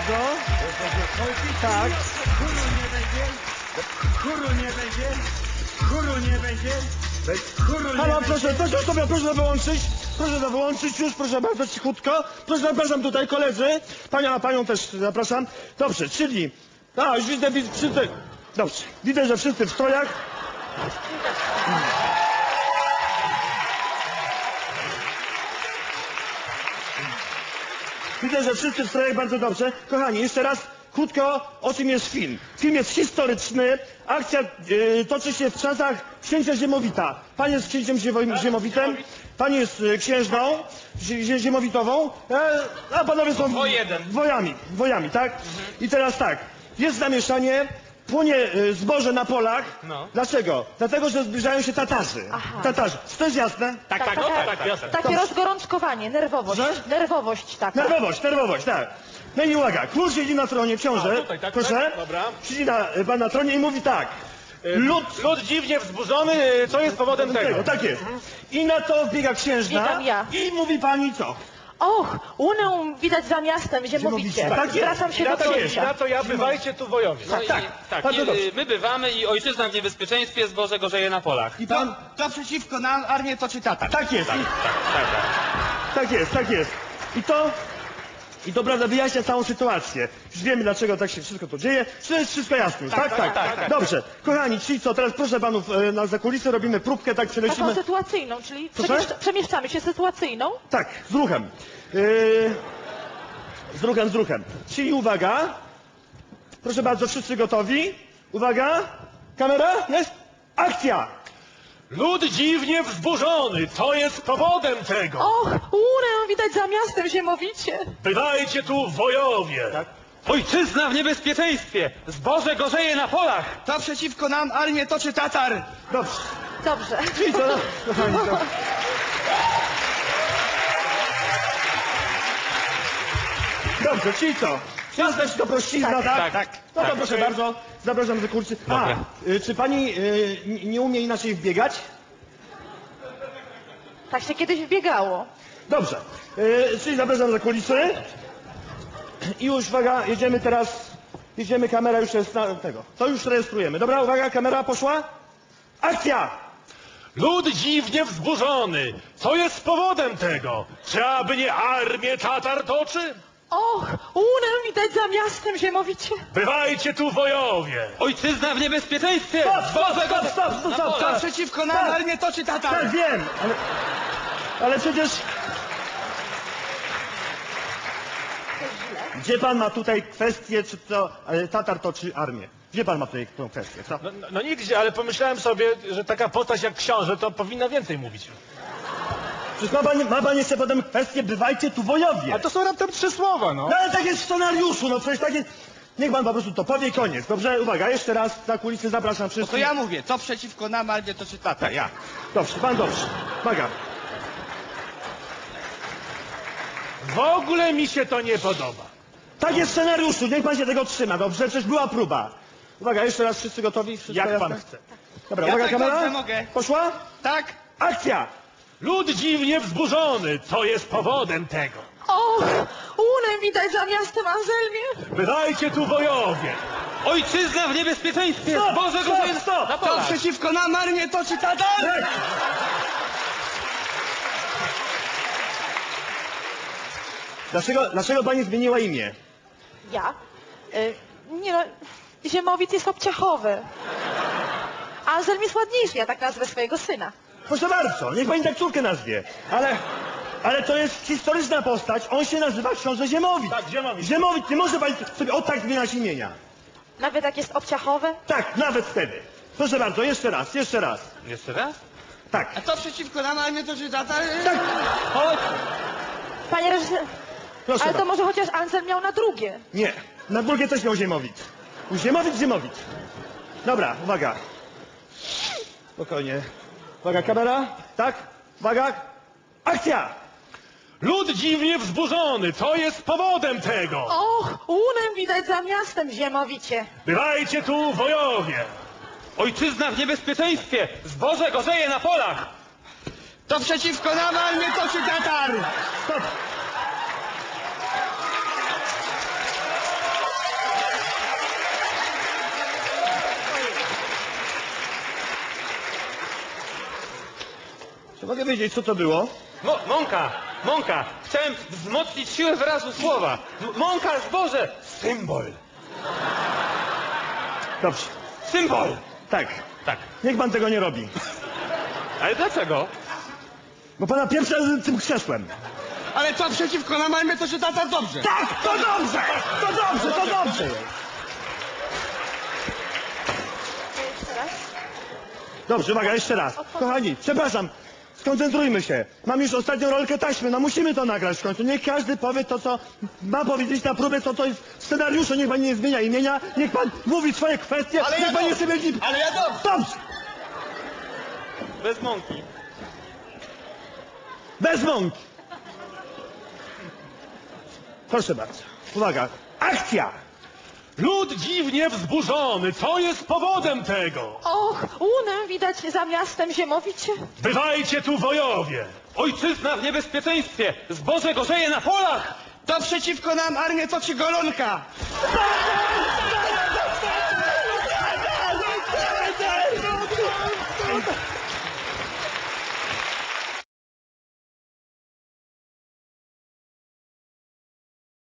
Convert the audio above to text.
bardzo. Tak. Kuru nie będzie? Kuru nie będzie? Kuru nie będzie? Kuru nie Halo, proszę, proszę sobie, proszę wyłączyć. Proszę wyłączyć już, proszę bardzo cichutko. Proszę, zapraszam tutaj koledzy. Panią, panią też zapraszam. Dobrze, czyli... A, już widzę, widzę, wszyscy... Dobrze, widzę, że wszyscy w strojach. Widzę, że wszyscy w strojach bardzo dobrze. Kochani, jeszcze raz krótko, o czym jest film. Film jest historyczny. Akcja e, toczy się w czasach księcia Ziemowita. Pan jest księciem Ziewo- Ziemowitem, pani jest e, księżną zie- zie- Ziemowitową, e, a panowie są Wojedem. wojami, wojami, tak? I teraz tak, jest zamieszanie, płonie e, zboże na polach. No. Dlaczego? Dlatego, że zbliżają się Tatarzy. Aha. Tatarzy. Czy to jest jasne? Tak, tak, Tak, no, tak, tak, tak. tak, jasne. Takie rozgorączkowanie, nerwowość. Że? Nerwowość taka. Nerwowość, nerwowość, tak. No i uwaga, król siedzi na tronie, książę, A, tutaj, tak, proszę, tak, dobra. siedzi na, pan na tronie i mówi tak, lud Lud dziwnie wzburzony, y, co jest powodem tego? tego, tak jest. I na to wbiega księżna ja. i mówi pani co? Och, Unę widać za miastem, ziemowicie. Tak jest. Zwracam się Na do to, księcia. na to ja bywajcie tu wojowie. No i, tak, tak, bardzo i, dobrze. y, my bywamy i ojczyzna w niebezpieczeństwie, zboże gorzeje na polach. I pan, To przeciwko nam armię toczy Tatar. tak jest, Tak, tak, tak. tak jest, tak jest. I to, i to prawda wyjaśnia całą sytuację. Już wiemy dlaczego tak się wszystko to dzieje. Czy jest wszystko jasne? Tak, tak, tak, tak. Dobrze, kochani, czyli co, teraz proszę panów e, na zakulisy, robimy próbkę, tak Taką przelecimy. sytuacyjną, czyli Proszę? przemieszczamy się sytuacyjną. Tak, z ruchem. Yy, z ruchem, z ruchem. Czyli uwaga. Proszę bardzo, wszyscy gotowi? Uwaga. Kamera? Jest? Akcja! Lud dziwnie wzburzony, co jest powodem tego? Och, Unę widać za miastem, ziemowicie. Bywajcie tu wojowie. Ojczyzna w niebezpieczeństwie, zboże gorzeje na polach. To przeciwko nam armię toczy Tatar. Dobrze. Dobrze. Czyli co? Kochani, to... Dobrze, czyli co? Czy to prościzna, tak? Tak, tak. No to tak. proszę bardzo, zapraszam do kursy. A, Dobra. y, czy pani y, n- nie umie inaczej wbiegać? Tak się kiedyś wbiegało. Dobrze, yy, czyli zapraszam za kulisy. I już, uwaga, jedziemy teraz, jedziemy, kamera już jest na tego. To już rejestrujemy. Dobra, uwaga, kamera poszła. Akcja! Lud dziwnie wzburzony, co jest powodem tego? Czy aby nie armię Tatar toczy? Och, Unę widać za miastem, ziemowicie. Bywajcie tu wojowie. Ojczyzna w niebezpieczeństwie, Stop, stop, stop, stop, stop, stop. Przeciwko nam Tak. armię toczy Tatar. Tak, wiem, ale, ale przecież... Gdzie pan ma tutaj kwestię, czy to e, Tatar toczy armię? Gdzie pan ma tutaj tą kwestię? Co? No, no, no nigdzie, ale pomyślałem sobie, że taka postać jak książę to powinna więcej mówić. Przecież ma pan, ma pan jeszcze potem kwestię, bywajcie tu wojowie. A to są raptem trzy słowa, no. No ale tak jest w scenariuszu, no przecież tak jest... Niech pan po prostu to powie i koniec, dobrze? Uwaga, jeszcze raz za kulisy zapraszam No wszystkich. to ja mówię, to przeciwko nam armię toczy Tatar. Ja. Dobrze, pan dobrze. Uwaga. W ogóle mi się to nie podoba. Tak jest w scenariuszu, niech pan się tego trzyma, dobrze? Przecież była próba. Uwaga, jeszcze raz wszyscy gotowi? Wszystko Jak jasne? pan chce. Dobra, Ja uwaga, tak kamera. dobrze mogę. Poszła? Tak? Akcja! Lud dziwnie wzburzony, co jest powodem tego? Och, Unę widać za miastem, Anselmie. Bywajcie tu wojowie. Ojczyzna w niebezpieczeństwie, Stop, zboże stop, gorzeje stop. na To przeciwko nam armię toczy Tatar. Dlaczego, dlaczego pani zmieniła imię? Ja? Y, nie no, ziemowic jest obciachowy. Anselm jest ładniejszy, ja tak nazwę swojego syna. Proszę bardzo, niech pani tak córkę nazwie. Ale, ale to jest historyczna postać, on się nazywa książę Ziemowit. Tak, Ziemowit. Ziemowit, nie może pani sobie o tak zmieniać imienia. Nawet jak jest obciachowy? Tak, nawet wtedy. Proszę bardzo, jeszcze raz, jeszcze raz. Jeszcze raz? Tak. A to przeciwko nam armię toczy Tatar. Tak. Chodź. Panie reżyser, Proszę ale to bardzo. może chociaż Anselm miał na drugie. Nie, na drugie też miał Ziemowit. Ziemowit, Ziemowit. Dobra, uwaga. Spokojnie. Uwaga, kamera. Tak? Uwaga. Akcja! Lud dziwnie wzburzony, co jest powodem tego? Och, Unę widać za miastem, ziemowicie. Bywajcie tu wojowie. Ojczyzna w niebezpieczeństwie, zboże gorzeje na polach. To przeciwko nam armię toczy Tatar. Stop! Czy mogę wiedzieć, co to było? Mo mąka, mąka. Chciałem wzmocnić siłę wyrazu słowa. M mąka, zboże. Symbol. Dobrze. Symbol. Tak. Tak. Niech pan tego nie robi. Ale dlaczego? Bo pana pierwszy raz tym krzesłem. Ale co przeciwko nam mamy, to się tata dobrze. Tak, to dobrze! To dobrze, to dobrze! Jeszcze raz. Dobrze, uwaga, jeszcze raz. Kochani, przepraszam, skoncentrujmy się. Mam już ostatnią rolkę taśmy, no musimy to nagrać w końcu. Niech każdy powie to, co ma powiedzieć na próbę, co to jest w scenariuszu. Niech pan nie zmienia imienia, niech pan mówi swoje kwestie, Ale niech ja pan nie dobrze. sobie. Ale ja dobrze. Dobrze! Bez mąki. Bez mąki! Proszę bardzo. Uwaga, akcja! Lud dziwnie wzburzony, co jest powodem tego? Och, łunę widać za miastem ziemowicie. Bywajcie tu wojowie! Ojczyzna w niebezpieczeństwie. Zboże gorzeje na polach. To przeciwko nam armię toczy golonka.